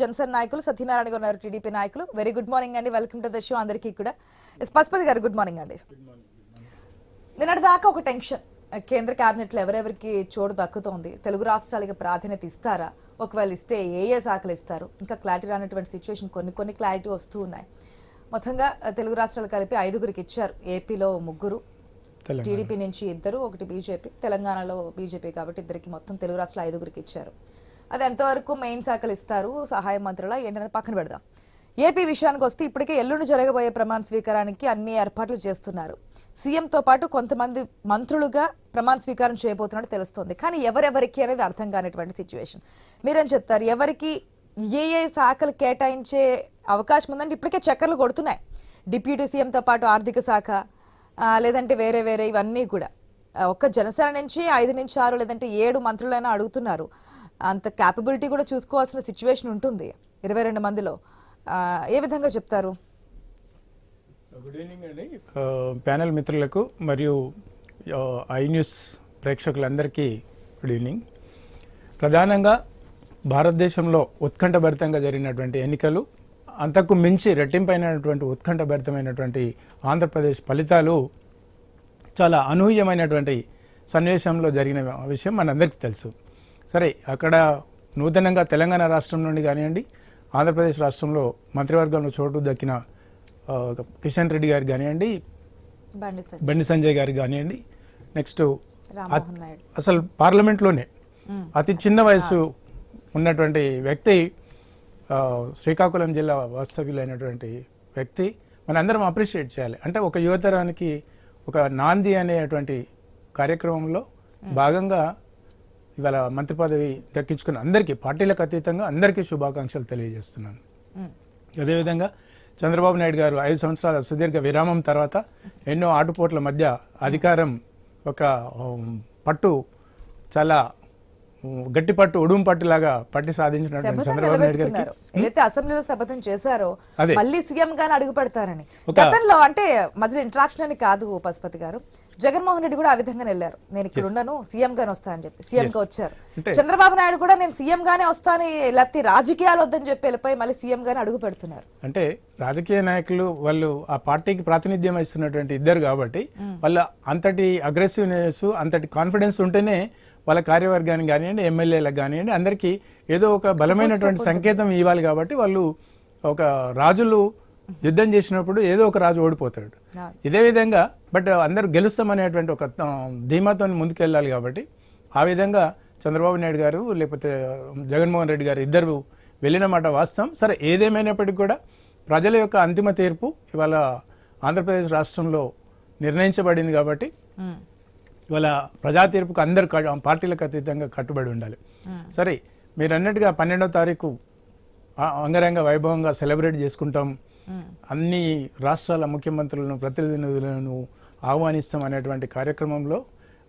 జనసేన నాయకులు సత్యనారాయణ గారు ఉన్నారు టీడీపీ నాయకులు. వెరీ గుడ్ మార్నింగ్ అండి. వెల్కమ్ టు ద షో అందరికీ కూడా. పశుపతి గారు గుడ్ మార్నింగ్ అండి. నిన్నటి దాకా ఒక టెన్షన్. కేంద్ర కేబినెట్లో ఎవరెవరికి చోటు దక్కుతోంది? తెలుగు రాష్ట్రాలకి ప్రాధాన్యత ఇస్తారా? ఒకవేళ ఇస్తే ఏ ఏ శాఖలు ఇస్తారు? ఇంకా క్లారిటీ రానటువంటి సిచ్యువేషన్ కొన్ని కొన్ని క్లారిటీ వస్తూ ఉన్నాయి. మొత్తంగా తెలుగు రాష్ట్రాలు కలిపి ఐదుగురికి ఇచ్చారు. ఏపీలో ముగ్గురు. టీడీపీ నుంచి ఇద్దరు ఒకటి బీజేపీ. తెలంగాణలో బీజేపీ కాబట్టి ఇద్దరికి మొత్తం తెలుగు రాష్ట్రాల ఐదుగురికి ఇచ్చారు. అది ఎంతవరకు మెయిన్ శాఖలు ఇస్తారు? సహాయ మంత్రుల ఏంటనేది పక్కన పెడదాం. ఏపీ విషయానికి వస్తే ఇప్పటికే ఎల్లుండి జరగబోయే ప్రమాణ స్వీకారానికి అన్ని ఏర్పాట్లు చేస్తున్నారు. సీఎంతో పాటు కొంతమంది మంత్రులుగా ప్రమాణ స్వీకారం చేయబోతున్నట్టు తెలుస్తోంది. కానీ ఎవరెవరికి అనేది అర్థం కానిటువంటి సిచ్యువేషన్ మీరేం చెప్తారు? ఎవరికి ఏ ఏ శాఖలు కేటాయించే అవకాశం ఉందంటే ఇప్పటికే చక్కర్లు కొడుతున్నాయి. డిప్యూటీ సీఎంతో పాటు ఆర్థిక శాఖ లేదంటే వేరే వేరే ఇవన్నీ కూడా. ఒక్క జనసేన నుంచి ఐదు నుంచి ఆరు లేదంటే ఏడు మంత్రులైనా అడుగుతున్నారు. అంత క్యాపబిలిటీ కూడా చూసుకోవాల్సిన సిచ్యువేషన్ ఉంటుంది. ఇరవై రెండు మందిలో. ఏ విధంగా చెప్తారు? గుడ్ ఈవినింగ్ అండి. ప్యానెల్ మిత్రులకు మరియు ఐ న్యూస్ ప్రేక్షకులందరికీ గుడ్ ఈవినింగ్ ప్రధానంగా భారతదేశంలో ఉత్కంఠభరితంగా జరిగినటువంటి ఎన్నికలు అంతకు మించి రెట్టింపైనటువంటి ఉత్కంఠభరితమైనటువంటి ఆంధ్రప్రదేశ్ ఫలితాలు చాలా అనూహ్యమైనటువంటి సన్నివేశంలో జరిగిన విషయం మనందరికీ తెలుసు. సరే అక్కడ నూతనంగా తెలంగాణ రాష్ట్రం నుండి కానివ్వండి ఆంధ్రప్రదేశ్ రాష్ట్రంలో మంత్రివర్గంలో చోటు దక్కిన కిషన్ రెడ్డి గారు కానివ్వండి బండి సంజయ్. గారు కానివ్వండి నెక్స్ట్ అసలు పార్లమెంట్లోనే అతి చిన్న వయసు ఉన్నటువంటి వ్యక్తి శ్రీకాకుళం జిల్లా వాస్తవ్యులైనటువంటి వ్యక్తి మనందరం అప్రిషియేట్ చేయాలి. అంటే ఒక యువతరానికి ఒక నాంది అనేటువంటి కార్యక్రమంలో భాగంగా ఇవాళ మంత్రి పదవి దక్కించుకున్న అందరికీ పార్టీలకు అతీతంగా అందరికీ శుభాకాంక్షలు తెలియజేస్తున్నాను. అదేవిధంగా చంద్రబాబు నాయుడు గారు ఐదు సంవత్సరాల సుదీర్ఘ విరామం తర్వాత ఎన్నో ఆటుపోట్ల మధ్య అధికారం ఒక పట్టు చాలా గట్టి పట్టు ఉడుం పట్టులాగా పట్టి సాధించినటువంటి చంద్రబాబు నాయుడు గారికి. ఏదైతే అసెంబ్లీలో శపథం చేశారో. మళ్ళీ సీఎం గాని అడుగు పెడతారని. గతంలో అంటే మధ్యలో ఇంటరాక్షన్ అని కాదు పశుపతి గారు. జగన్మోహన్ రెడ్డి కూడా ఆ విధంగా వెళ్ళారు. నేను ఇక్కడ ఉండను సీఎం గానే వస్తా అని చెప్పి. సీఎం గా వచ్చారు. చంద్రబాబు నాయుడు కూడా నేను సీఎం గానే వస్తాను లేకపోతే రాజకీయాలు వద్దని చెప్పి వెళ్ళిపోయి మళ్ళీ సీఎం గానే అడుగు పెడుతున్నారు. అంటే రాజకీయ నాయకులు వాళ్ళు ఆ పార్టీకి ప్రాతినిధ్యం వహిస్తున్నటువంటి ఇద్దరు కాబట్టి వాళ్ళ అంతటి అగ్రెసివ్నెస్ అంతటి కాన్ఫిడెన్స్ ఉంటేనే వాళ్ళ కార్యవర్గానికి కానివ్వండి ఎమ్మెల్యేలకు కానివ్వండి అందరికీ ఏదో ఒక బలమైనటువంటి సంకేతం ఇవ్వాలి కాబట్టి వాళ్ళు ఒక రాజులు యుద్ధం చేసినప్పుడు ఏదో ఒక రాజు ఓడిపోతాడు. ఇదే విధంగా బట్ అందరూ గెలుస్తామనేటువంటి ఒక ధీమాతో ముందుకెళ్ళాలి కాబట్టి ఆ విధంగా చంద్రబాబు నాయుడు గారు లేకపోతే జగన్మోహన్ రెడ్డి గారు ఇద్దరు వెళ్ళిన మాట వాస్తవం. సరే ఏదేమైనప్పటికీ కూడా ప్రజల యొక్క అంతిమ తీర్పు ఇవాళ ఆంధ్రప్రదేశ్ రాష్ట్రంలో నిర్ణయించబడింది కాబట్టి ఇవాళ ప్రజా తీర్పుకు అందరు పార్టీలకు అతీతంగా కట్టుబడి ఉండాలి. సరే మీరు అన్నట్టుగా పన్నెండవ తారీఖు అంగరంగ వైభవంగా సెలబ్రేట్ చేసుకుంటాం. అన్ని రాష్ట్రాల ముఖ్యమంత్రులను ప్రతినిధులను ఆహ్వానిస్తాం అనేటువంటి కార్యక్రమంలో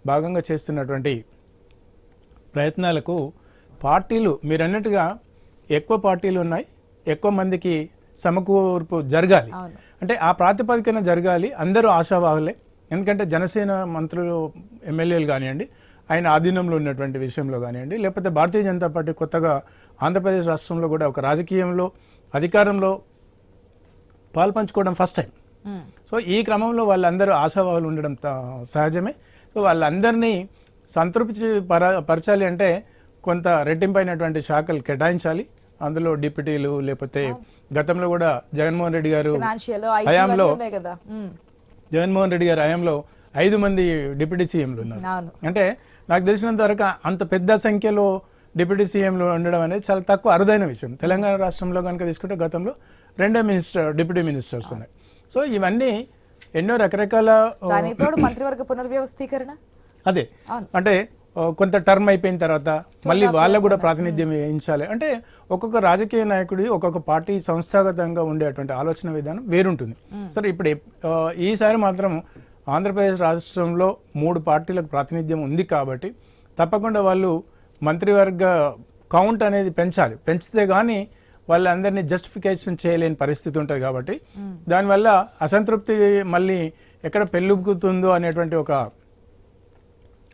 భాగంగా చేస్తున్నటువంటి ప్రయత్నాలకు పార్టీలు మీరు అన్నట్టుగా ఎక్కువ పార్టీలు ఉన్నాయి. ఎక్కువ మందికి సమకూర్పు జరగాలి. అంటే ఆ ప్రాతిపదికన జరగాలి. అందరూ ఆశావాహులే. ఎందుకంటే జనసేన మంత్రులు ఎమ్మెల్యేలు కానివ్వండి ఆయన ఆధీనంలో ఉన్నటువంటి విషయంలో కానివ్వండి లేకపోతే భారతీయ జనతా పార్టీ కొత్తగా ఆంధ్రప్రదేశ్ రాష్ట్రంలో కూడా ఒక రాజకీయంలో అధికారంలో పాల్పంచుకోవడం ఫస్ట్ టైం సో ఈ క్రమంలో వాళ్ళందరూ ఆశావాహులు ఉండడం సహజమే. సో వాళ్ళందరినీ సంతృప్తి పర పరచాలి అంటే కొంత రెట్టింపైనటువంటి శాఖలు కేటాయించాలి. అందులో డిప్యూటీలు లేకపోతే గతంలో కూడా జగన్మోహన్ రెడ్డి గారు హయాంలో జగన్మోహన్ రెడ్డి గారి హయాంలో ఐదు మంది డిప్యూటీ సీఎంలు ఉన్నారు. అంటే నాకు తెలిసినంత వరకు అంత పెద్ద సంఖ్యలో డిప్యూటీ సీఎంలు ఉండడం అనేది చాలా తక్కువ అరుదైన విషయం. తెలంగాణ రాష్ట్రంలో కనుక తీసుకుంటే గతంలో రెండే మినిస్టర్ డిప్యూటీ మినిస్టర్స్ ఉన్నాయి. సో ఇవన్నీ ఎన్నో రకరకాల మంత్రివర్గ పునర్వ్యవస్థీకరణ? అదే. అంటే కొంత టర్మ్ అయిపోయిన తర్వాత మళ్ళీ వాళ్ళకు కూడా ప్రాతినిధ్యం వహించాలి. అంటే ఒక్కొక్క రాజకీయ నాయకుడి ఒక్కొక్క పార్టీ సంస్థాగతంగా ఉండేటువంటి ఆలోచన విధానం వేరుంటుంది. సరే ఇప్పుడు ఈసారి మాత్రం ఆంధ్రప్రదేశ్ రాష్ట్రంలో మూడు పార్టీలకు ప్రాతినిధ్యం ఉంది కాబట్టి తప్పకుండా వాళ్ళు మంత్రివర్గ కౌంట్ అనేది పెంచాలి. పెంచితే కానీ వాళ్ళందరినీ జస్టిఫికేషన్ చేయలేని పరిస్థితి ఉంటుంది కాబట్టి దానివల్ల అసంతృప్తి మళ్ళీ ఎక్కడ పెళ్ళుకుతుందో అనేటువంటి ఒక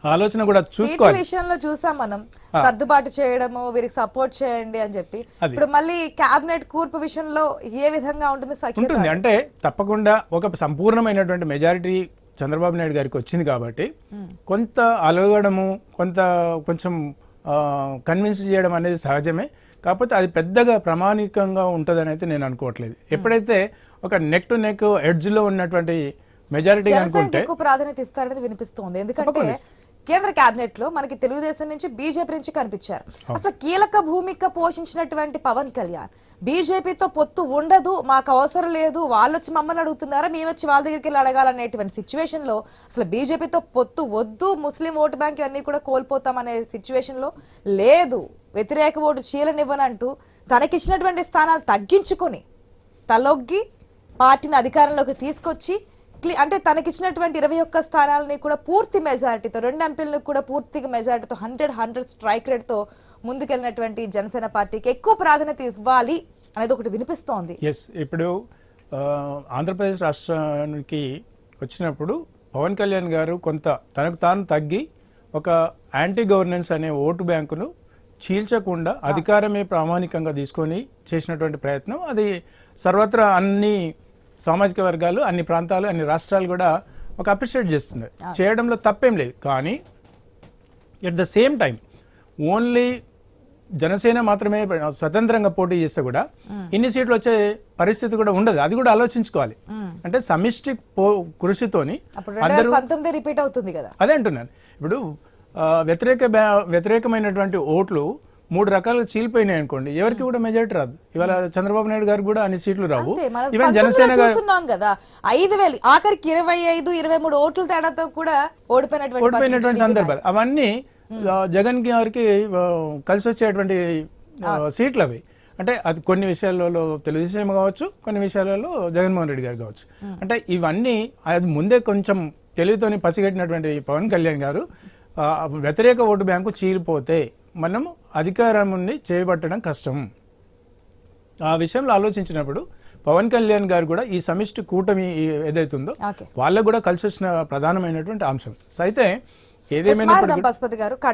ఆలోచన కూడా చూసుకోవాలి. విషయంలో చూసాం మనం. సర్దుబాటు చేయడము వీరికి సపోర్ట్ చేయండి అని చెప్పి. ఇప్పుడు మళ్ళీ కేబినెట్ కూర్పు విషయంలో ఏ విధంగా ఉంటుంది ఉంటుంది. అంటే తప్పకుండా ఒక సంపూర్ణమైనటువంటి మెజారిటీ చంద్రబాబు నాయుడు గారికి వచ్చింది కాబట్టి కొంత అలగడము కొంత కొంచెం కన్విన్స్ చేయడం అనేది సహజమే. కాకపోతే అది పెద్దగా ప్రామాణికంగా ఉంటుందని అయితే నేను అనుకోవట్లేదు. ఎప్పుడైతే ఒక నెక్ టు నెక్ ఎడ్జ్లో ఉన్నటువంటి మెజారిటీ అనుకుంటే ఎక్కువ ప్రాధాన్యత ఇస్తారనేది వినిపిస్తోంది. ఎందుకంటే. కేంద్ర కేబినెట్లో మనకి తెలుగుదేశం నుంచి బీజేపీ నుంచి కనిపించారు. అసలు కీలక భూమిక పోషించినటువంటి పవన్ కళ్యాణ్ బీజేపీతో పొత్తు ఉండదు మాకు అవసరం లేదు వాళ్ళు వచ్చి మమ్మల్ని అడుగుతున్నారా మేము వచ్చి వాళ్ళ దగ్గరికి వెళ్ళి అడగాలనేటువంటి సిచ్యువేషన్లో అసలు బీజేపీతో పొత్తు వద్దు ముస్లిం ఓటు బ్యాంక్ అన్ని కూడా కోల్పోతాం అనే సిచ్యువేషన్లో లేదు. వ్యతిరేక ఓటు చీలనివ్వనంటూ తనకిచ్చినటువంటి స్థానాలు తగ్గించుకొని తలొగ్గి పార్టీని అధికారంలోకి తీసుకొచ్చి అంటే తనకిచ్చినటువంటి ఇరవై ఒక్క స్థానాలని కూడా పూర్తి మెజారిటీతో రెండు ఎంపీలను కూడా పూర్తిగా మెజారిటీతో హండ్రెడ్ హండ్రెడ్ స్ట్రైక్ రేట్తో ముందుకెళ్ళినటువంటి జనసేన పార్టీకి ఎక్కువ ప్రాధాన్యత ఇవ్వాలి అనేది ఒకటి వినిపిస్తోంది. ఎస్ ఇప్పుడు ఆంధ్రప్రదేశ్ రాష్ట్రానికి వచ్చినప్పుడు పవన్ కళ్యాణ్ గారు కొంత తనకు తాను తగ్గి ఒక యాంటీ గవర్నెన్స్ అనే ఓటు బ్యాంకును చీల్చకుండా అధికారమే ప్రామాణికంగా తీసుకొని చేసినటువంటి ప్రయత్నం. అది సర్వత్రా అన్ని సామాజిక వర్గాలు అన్ని ప్రాంతాలు అన్ని రాష్ట్రాలు కూడా ఒక అప్రిషియేట్ చేస్తున్నాయి చేయడంలో తప్పేం లేదు. కానీ at the same time only Janasena మాత్రమే స్వతంత్రంగా పోటీ చేస్తే కూడా ఇన్ని సీట్లు వచ్చే పరిస్థితి కూడా ఉండదు. అది కూడా ఆలోచించుకోవాలి. అంటే సమిష్టి కృషితోని రిపీట్ అవుతుంది కదా. అదే అంటున్నాను. ఇప్పుడు వ్యతిరేక వ్యతిరేకమైనటువంటి ఓట్లు మూడు రకాలుగా చీలిపోయినాయి అనుకోండి. ఎవరికి కూడా మెజారిటీ రాదు. ఇవాళ చంద్రబాబు నాయుడు గారికి కూడా అన్ని సీట్లు రావు. ఈవెన్ జనసేన గారు చూస్తున్నాం కదా ఐదు వేలు ఆఖరికి ఇరవై ఐదు ఇరవై మూడు ఓట్ల తేడాతో కూడా ఓడిపోయినటువంటి ఓడిపోయినటువంటి సందర్భాలు. అవన్నీ ఆ, జగన్ గారికి కలిసి వచ్చేటువంటి సీట్లు అవి అంటే అది కొన్ని విషయాలలో తెలుగుదేశం కావచ్చు కొన్ని విషయాలలో జగన్మోహన్ రెడ్డి గారు కావచ్చు. అంటే ఇవన్నీ అది ముందే కొంచెం తెలివితోని పసిగట్టినటువంటి పవన్ కళ్యాణ్ గారు వ్యతిరేక ఓటు బ్యాంకు చీలిపోతే మనం అధికారాన్ని చేపట్టడం కష్టం. ఆ విషయంలో ఆలోచించినప్పుడు పవన్ కళ్యాణ్ గారు కూడా ఈ సమిష్టి కూటమి ఏదైతుందో వాళ్ళకు కూడా కలిసి వచ్చిన ప్రధానమైనటువంటి అంశం. అయితే ఏదేమైనా